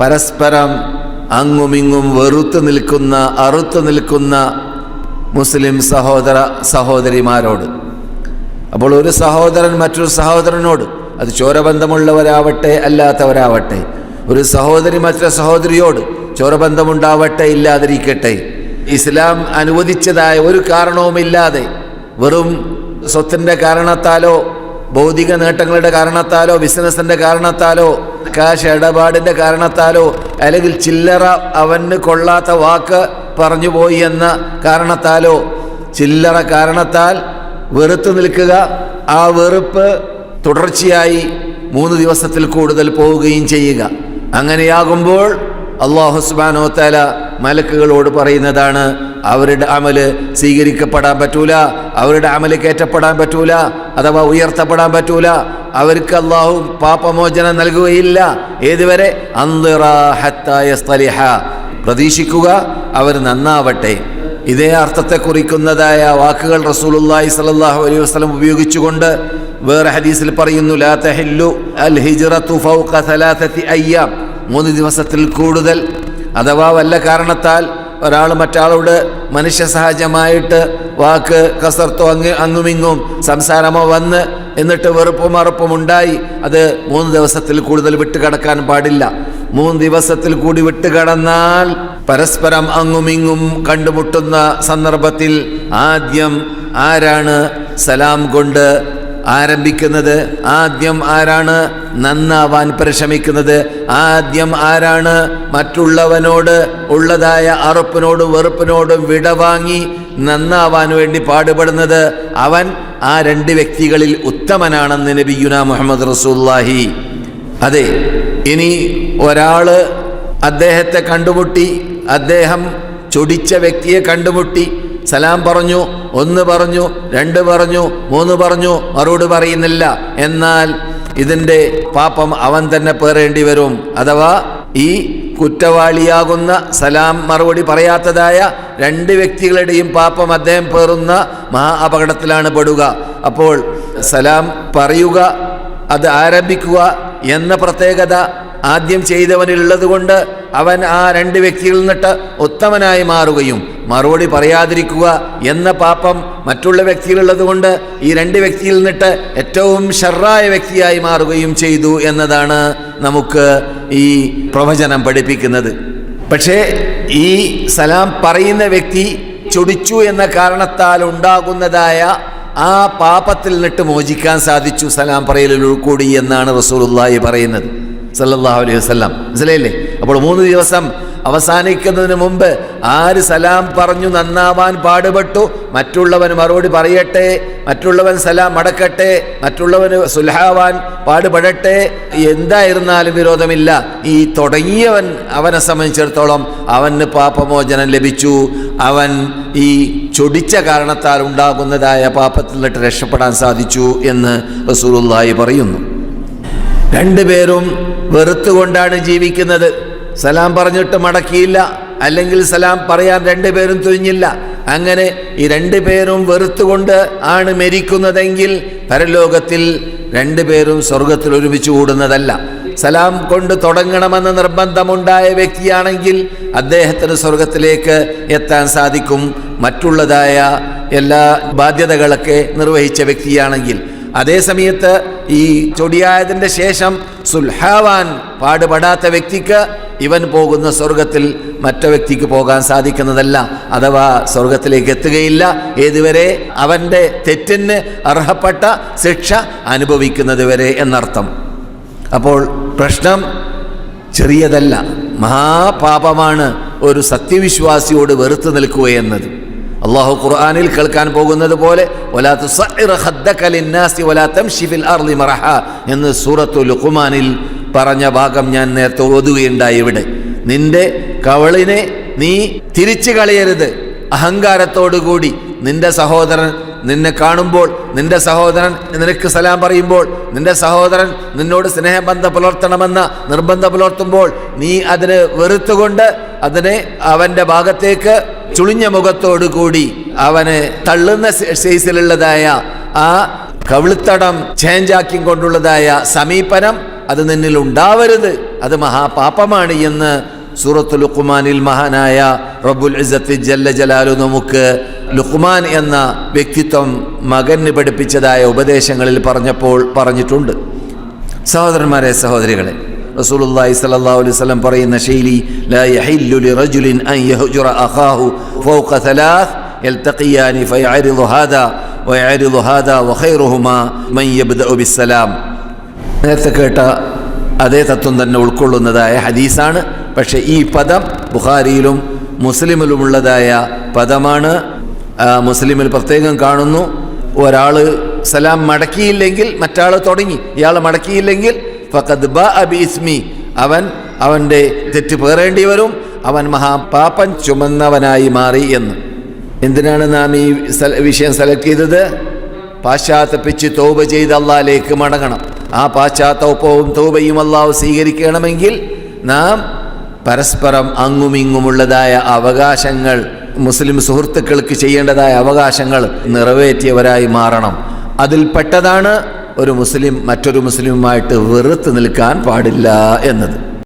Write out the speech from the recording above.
പരസ്പരം അങ്ങുമിങ്ങും വെറുത്തു നിൽക്കുന്ന അറുത്തു നിൽക്കുന്ന മുസ്ലിം സഹോദര സഹോദരിമാരോട്. അപ്പോൾ ഒരു സഹോദരൻ മറ്റൊരു സഹോദരനോട് അത് ചോരബന്ധമുള്ളവരാവട്ടെ അല്ലാത്തവരാവട്ടെ. ഒരു സഹോദരി മറ്റൊരു സഹോദരിയോട് ചോരബന്ധമുണ്ടാവട്ടെ ഇല്ലാതിരിക്കട്ടെ. ഇസ്ലാം അനുവദിച്ചതായ ഒരു കാരണവുമില്ലാതെ വെറും സ്വത്തിന്റെ കാരണത്താലോ ഭൗതിക നേട്ടങ്ങളുടെ കാരണത്താലോ ബിസിനസ്സിന്റെ കാരണത്താലോ കാശ് ഇടപാടിന്റെ കാരണത്താലോ അല്ലെങ്കിൽ ചില്ലറ അവന് കൊള്ളാത്ത വാക്ക് പറഞ്ഞുപോയി എന്ന കാരണത്താലോ. ചില്ലറ കാരണത്താൽ വെറുത്തു നിൽക്കുക. ആ വെറുപ്പ് തുടർച്ചയായി മൂന്ന് ദിവസത്തിൽ കൂടുതൽ പോവുകയും ചെയ്യുക. അങ്ങനെയാകുമ്പോൾ അള്ളാഹുസ്ബാനോ തല മലക്കുകളോട് പറയുന്നതാണ് അവരുടെ അമൽ സ്വീകരിക്കപ്പെടാൻ പറ്റൂല അവരുടെ അമൽ കയറ്റപ്പെടാൻ പറ്റൂല അഥവാ ഉയർത്തപ്പെടാൻ പറ്റൂല. അവർക്ക് അള്ളാഹു പാപമോചനം നൽകുകയില്ല. ഏതുവരെ? പ്രതീക്ഷിക്കുക അവർ നന്നാവട്ടെ. ഇതേ അർത്ഥത്തെ കുറിക്കുന്നതായ വാക്കുകൾ റസൂലുള്ളാഹി സ്വല്ലല്ലാഹു അലൈഹി വസ്ലം ഉപയോഗിച്ചുകൊണ്ട് വേറെ ഹദീസിൽ പറയുന്നു ലാ തഹില്ലു അൽ ഹിജ്റത്തു ഫൗഖ സലാസത്തി അയ്യാം. മൂന്ന് ദിവസത്തിൽ കൂടുതൽ അഥവാ വല്ല കാരണത്താൽ ഒരാൾ മറ്റാളോട് മനുഷ്യ സഹജമായിട്ട് വാക്ക് കസർത്തോ അങ്ങ് അങ്ങുമിങ്ങും സംസാരമോ വന്ന് എന്നിട്ട് വെറുപ്പും അറുപ്പും ഉണ്ടായി അത് മൂന്ന് ദിവസത്തിൽ കൂടുതൽ വിട്ടുകടക്കാൻ പാടില്ല. മൂന്ന് ദിവസത്തിൽ കൂടി വിട്ടുകടന്നാൽ പരസ്പരം അങ്ങുമിങ്ങും കണ്ടുമുട്ടുന്ന സന്ദർഭത്തിൽ ആദ്യം ആരാണ് സലാം കൊണ്ട് ആരംഭിക്കുന്നത് ആദ്യം ആരാണ്? നന്നാവാൻ പരിശ്രമിക്കുന്നത്. ആദ്യം ആരാണ്? മറ്റുള്ളവനോട് ഉള്ളതായ അറുപ്പിനോടും വെറുപ്പിനോടും വിടവാങ്ങി നന്നാവാൻ വേണ്ടി പാടുപെടുന്നത് അവൻ ആ രണ്ട് വ്യക്തികളിൽ ഉത്തമനാണെന്ന് നബിയുന മുഹമ്മദ് റസൂല്ലാഹി അതെ ഇനി ഒരാൾ അദ്ദേഹത്തെ കണ്ടുമുട്ടി അദ്ദേഹം ചൊടിച്ച വ്യക്തിയെ കണ്ടുമുട്ടി. സലാം പറഞ്ഞു ഒന്ന് പറഞ്ഞു രണ്ട് പറഞ്ഞു മൂന്ന് പറഞ്ഞു മറുപടി പറയുന്നില്ല. എന്നാൽ ഇതിന്റെ പാപം അവൻ തന്നെ പേറേണ്ടി വരും. അഥവാ ഈ കുറ്റവാളിയാകുന്ന സലാം മറുപടി പറയാത്തതായ രണ്ട് വ്യക്തികളുടെയും പാപം അദ്ദേഹം പേറുന്ന മഹാ അപകടത്തിലാണ് പെടുക. അപ്പോൾ സലാം പറയുക അത് ആരംഭിക്കുക എന്ന പ്രത്യേകത ആദ്യം ചെയ്തവനിലുള്ളത് കൊണ്ട് അവൻ ആ രണ്ട് വ്യക്തികളിൽ നിന്നിട്ട് ഉത്തമനായി മാറുകയും മറുപടി പറയാതിരിക്കുക എന്ന പാപം മറ്റുള്ള വ്യക്തികളുള്ളത് കൊണ്ട് ഈ രണ്ട് വ്യക്തിയിൽ നിന്നിട്ട് ഏറ്റവും ഷർറായ വ്യക്തിയായി മാറുകയും ചെയ്തു എന്നതാണ് നമുക്ക് ഈ പ്രവചനം പഠിപ്പിക്കുന്നത്. പക്ഷേ ഈ സലാം പറയുന്ന വ്യക്തി ചൊടിച്ചു എന്ന കാരണത്താൽ ഉണ്ടാകുന്നതായ ആ പാപത്തിൽ നിന്നിട്ട് മോചിക്കാൻ സാധിച്ചു സലാം പറയലിൽ കൂടി എന്നാണ് റസൂലുള്ളാഹി പറയുന്നത്. സല്ലല്ലാഹു അലൈഹി വസല്ലം. മനസ്സിലായില്ലേ? അപ്പോൾ മൂന്ന് ദിവസം അവസാനിക്കുന്നതിന് മുമ്പ് ആര് സലാം പറഞ്ഞു നന്നാവാൻ പാടുപെട്ടു? മറ്റുള്ളവൻ മറുപടി പറയട്ടെ മറ്റുള്ളവൻ സലാം മടക്കട്ടെ മറ്റുള്ളവന് സുൽഹാവാൻ പാടുപെടട്ടെ. എന്തായിരുന്നാലും വിരോധമില്ല. ഈ തുടങ്ങിയവൻ അവനെ സംബന്ധിച്ചിടത്തോളം അവന് പാപമോചനം ലഭിച്ചു. അവൻ ഈ ചൊടിച്ച കാരണത്താൽ ഉണ്ടാകുന്നതായ പാപത്തിൽ നിന്നിട്ട് രക്ഷപ്പെടാൻ സാധിച്ചു എന്ന് റസൂലുള്ളാഹി പറയുന്നു. രണ്ടുപേരും വെറുത്തുകൊണ്ടാണ് ജീവിക്കുന്നത്. സലാം പറഞ്ഞിട്ട് മടക്കിയില്ല. അല്ലെങ്കിൽ സലാം പറയാൻ രണ്ടുപേരും തുനിഞ്ഞില്ല. അങ്ങനെ ഈ രണ്ടുപേരും വെറുത്തുകൊണ്ട് ആണ് മരിക്കുന്നതെങ്കിൽ പരലോകത്തിൽ രണ്ടുപേരും സ്വർഗത്തിൽ ഒരുമിച്ച് കൂടുന്നതല്ല. സലാം കൊണ്ട് തുടങ്ങണമെന്ന് നിർബന്ധമുണ്ടായ വ്യക്തിയാണെങ്കിൽ അദ്ദേഹത്തിന് സ്വർഗത്തിലേക്ക് എത്താൻ സാധിക്കും. മറ്റുള്ളതായ എല്ലാ ബാധ്യതകളൊക്കെ നിർവഹിച്ച വ്യക്തിയാണെങ്കിൽ. അതേ സമയത്ത് ഈ ചൊടിയായതിന്റെ ശേഷം സുൽഹാവാൻ പാടുപെടാത്ത വ്യക്തിക്ക് ഇവൻ പോകുന്ന സ്വർഗത്തിൽ മറ്റു വ്യക്തിക്ക് പോകാൻ സാധിക്കുന്നതല്ല അഥവാ സ്വർഗത്തിലേക്ക് എത്തുകയില്ല ഏതുവരെ അവന്റെ തെറ്റിന് അർഹപ്പെട്ട ശിക്ഷ അനുഭവിക്കുന്നത് വരെ എന്നർത്ഥം. അപ്പോൾ പ്രശ്നം ചെറിയതല്ല മഹാപാപമാണ് ഒരു സത്യവിശ്വാസിയോട് വെറുത്തു നിൽക്കുക എന്നത്. അള്ളാഹു ഖുർആാനിൽ കേൾക്കാൻ പോകുന്നത് പോലെ എന്ന് സൂറത്തു ലുഖ്മാനിൽ പറഞ്ഞ ഭാഗം ഞാൻ നേരത്തെ ഓതുകയുണ്ടായി ഇവിടെ. നിന്റെ കവളിനെ നീ തിരിച്ചു കളയരുത്. അഹങ്കാരത്തോടുകൂടി നിന്റെ സഹോദരൻ നിന്നെ കാണുമ്പോൾ നിന്റെ സഹോദരൻ നിനക്ക് സലാം പറയുമ്പോൾ നിന്റെ സഹോദരൻ നിന്നോട് സ്നേഹബന്ധം പുലർത്തണമെന്ന നിർബന്ധം പുലർത്തുമ്പോൾ നീ അതിനെ വെറുത്തുകൊണ്ട് അതിനെ അവന്റെ ഭാഗത്തേക്ക് ചുളിഞ്ഞ മുഖത്തോടു കൂടി അവന് തള്ളുന്ന സൈസിലുള്ളതായ ആ കവിളിത്തടം ചേഞ്ചാക്കി കൊണ്ടുള്ളതായ സമീപനം അത് നിന്നിൽ ഉണ്ടാവരുത്. അത് മഹാപാപമാണ് എന്ന് സൂറത്ത് ലുക്കുമാനിൽ മഹാനായ റബ്ബുൽ ഇസത്ത് ജല്ല ജലാലു നമുക്ക് ലുക്കുമാൻ എന്ന വ്യക്തിത്വം മകന് പഠിപ്പിച്ചതായ ഉപദേശങ്ങളിൽ പറഞ്ഞപ്പോൾ പറഞ്ഞിട്ടുണ്ട്. സഹോദരന്മാരെ സഹോദരികളെ റസൂലുള്ളാഹി സ്വല്ലല്ലാഹു അലൈഹി വസല്ലം പറയുന്ന ശൈലി ലാ യഹില്ലു ലിറജുലിൻ അൻ യഹ്ജുറ അഖാഹു ഫൗഖ തലാത്ത് യൽതഖിയാനി ഫയഅരിദു ഹാദാ വയഅരിദു ഹാദാ വഖൈറുഹുമാ മൻ യബ്ദഉ ബിസ്സലാം. നേരത്തെ കേട്ട അതേ തത്വം തന്നെ ഉൾക്കൊള്ളുന്നതായ ഹദീസാണ്. പക്ഷേ ഈ പദം ബുഖാരിയിലും മുസ്ലിമിലുമുള്ളതായ പദമാണ്. മുസ്ലിമിൽ പ്രത്യേകം കാണുന്നു. ഒരാൾ സലാം മടക്കിയില്ലെങ്കിൽ മറ്റാൾ തുടങ്ങി. ഇയാൾ മടക്കിയില്ലെങ്കിൽ ഫഖദ് ബ അബി ഇസ്മി അവൻ അവന്റെ തെറ്റ് പേറേണ്ടി വരും. അവൻ മഹാപാപ്പൻ ചുമന്നവനായി മാറി എന്ന്. എന്തിനാണ് നാം ഈ വിഷയം സെലക്ട് ചെയ്തത്? പാശ്ചാത്തപ്പിച്ച് തൗബ ചെയ്ത് അള്ളാഹിലേക്ക് മടങ്ങണം. ആ പാശ്ചാത്തൗപ്പവും തൗബയും അള്ളാഹു സ്വീകരിക്കണമെങ്കിൽ നാം പരസ്പരം അങ്ങുമിങ്ങുമുള്ളതായ അവകാശങ്ങൾ മുസ്ലിം സുഹൃത്തുക്കൾക്ക് ചെയ്യേണ്ടതായ അവകാശങ്ങൾ നിറവേറ്റിയവരായി മാറണം. അതിൽപ്പെട്ടതാണ് ഒരു മുസ്ലിം മറ്റൊരു മുസ്ലിമുമായിട്ട് വെറുത്ത് നിൽക്കാൻ പാടില്ല എന്നത്.